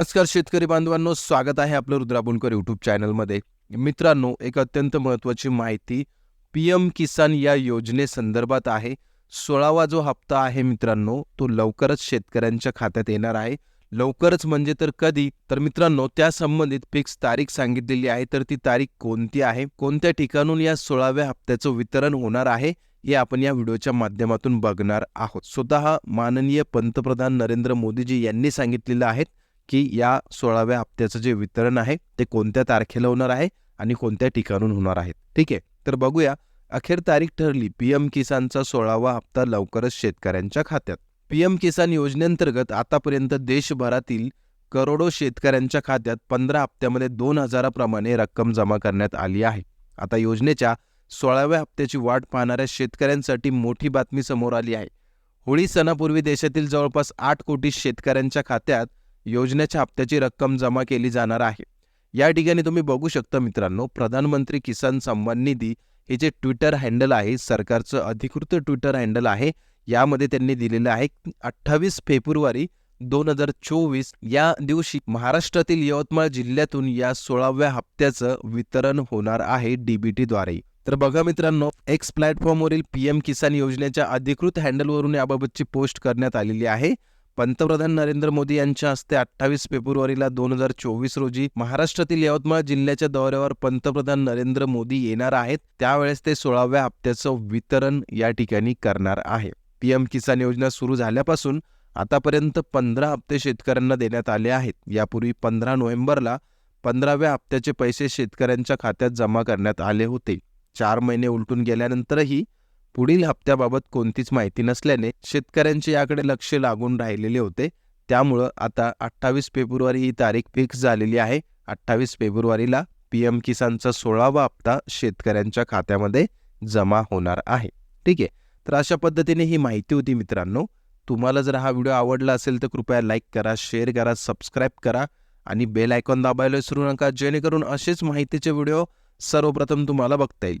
नमस्कार शेतकरी बांधवांनो स्वागत आहे आपलं रुद्राबुलकर यूट्यूब चॅनलमध्ये मित्रांनो एक अत्यंत महत्त्वाची माहिती पी एम किसान या योजनेसंदर्भात आहे. सोळावा जो हप्ता आहे मित्रांनो तो लवकरच शेतकऱ्यांच्या खात्यात येणार आहे. लवकरच म्हणजे तर कधी? तर मित्रांनो त्या संबंधित फिक्स तारीख सांगितलेली आहे तर ती तारीख कोणती आहे? कोणत्या ठिकाणून या सोळाव्या हप्त्याचं वितरण होणार आहे? हे आपण या व्हिडिओच्या माध्यमातून बघणार आहोत. स्वतः माननीय पंतप्रधान नरेंद्र मोदीजी यांनी सांगितलेलं आहे की या सोळाव्या हप्त्याचं जे वितरण आहे ते कोणत्या तारखेला होणार आहे आणि कोणत्या ठिकाणून होणार आहे? ठीक आहे? तर बघूया. अखेर तारीख ठरली. पीएम किसानचा सोळावा हप्ता लवकरच शेतकऱ्यांच्या खात्यात. पीएम किसान योजनेअंतर्गत आतापर्यंत देशभरातील करोडो शेतकऱ्यांच्या खात्यात पंधरा हप्त्यामध्ये दोन हजाराप्रमाणे रक्कम जमा करण्यात आली आहे. आता योजनेच्या सोळाव्या हप्त्याची वाट पाहणाऱ्या शेतकऱ्यांसाठी मोठी बातमी समोर आली आहे. होळी सणापूर्वी देशातील जवळपास आठ कोटी शेतकऱ्यांच्या खात्यात योजनेच्या हप्त्याची रक्कम जमा केली जाणार आहे. या ठिकाणी तुम्ही बघू शकता मित्रांनो प्रधानमंत्री किसान सन्मान निधी हे जे ट्विटर हँडल आहे सरकारचं अधिकृत ट्विटर हँडल आहे यामध्ये त्यांनी दिलेलं आहे अठ्ठावीस फेब्रुवारी दोन हजार चोवीस या दिवशी महाराष्ट्रातील यवतमाळ जिल्ह्यातून या सोळाव्या हप्त्याचं वितरण होणार आहे डीबीटीद्वारे तर बघा मित्रांनो एक्स प्लॅटफॉर्मवरील पीएम किसान योजनेच्या अधिकृत हँडलवरून याबाबतची पोस्ट करण्यात आलेली आहे. पंतप्रधान नरेंद्र मोदी यांच्या हस्ते अठ्ठावीस फेब्रुवारीला दोन हजार चोवीस रोजी महाराष्ट्रातील यवतमाळ जिल्ह्याच्या दौऱ्यावर पंतप्रधान नरेंद्र मोदी येणार आहेत. त्यावेळेस ते सोळाव्या हप्त्याचं वितरण या ठिकाणी करणार आहे. पीएम किसान योजना सुरू झाल्यापासून आतापर्यंत पंधरा हप्ते शेतकऱ्यांना देण्यात आले आहेत. यापूर्वी पंधरा नोव्हेंबरला पंधराव्या हप्त्याचे पैसे शेतकऱ्यांच्या खात्यात जमा करण्यात आले होते. चार महिने उलटून गेल्यानंतरही पुढील हप्त्याबाबत कोणतीच माहिती नसल्याने शेतकऱ्यांचे याकडे लक्ष लागून राहिलेले होते. त्यामुळं आता अठ्ठावीस फेब्रुवारी ही तारीख फिक्स झालेली आहे. अठ्ठावीस फेब्रुवारीला पीएम किसानचा सोळावा हप्ता शेतकऱ्यांच्या खात्यामध्ये जमा होणार आहे. ठीक आहे? तर अशा पद्धतीने ही माहिती होती मित्रांनो. तुम्हाला जर हा व्हिडिओ आवडला असेल तर कृपया लाईक करा शेअर करा सबस्क्राईब करा आणि बेल आयकॉन दाबायला विसरू नका. जेणेकरून असेच माहितीचे व्हिडिओ सर्वप्रथम तुम्हाला बघता येईल.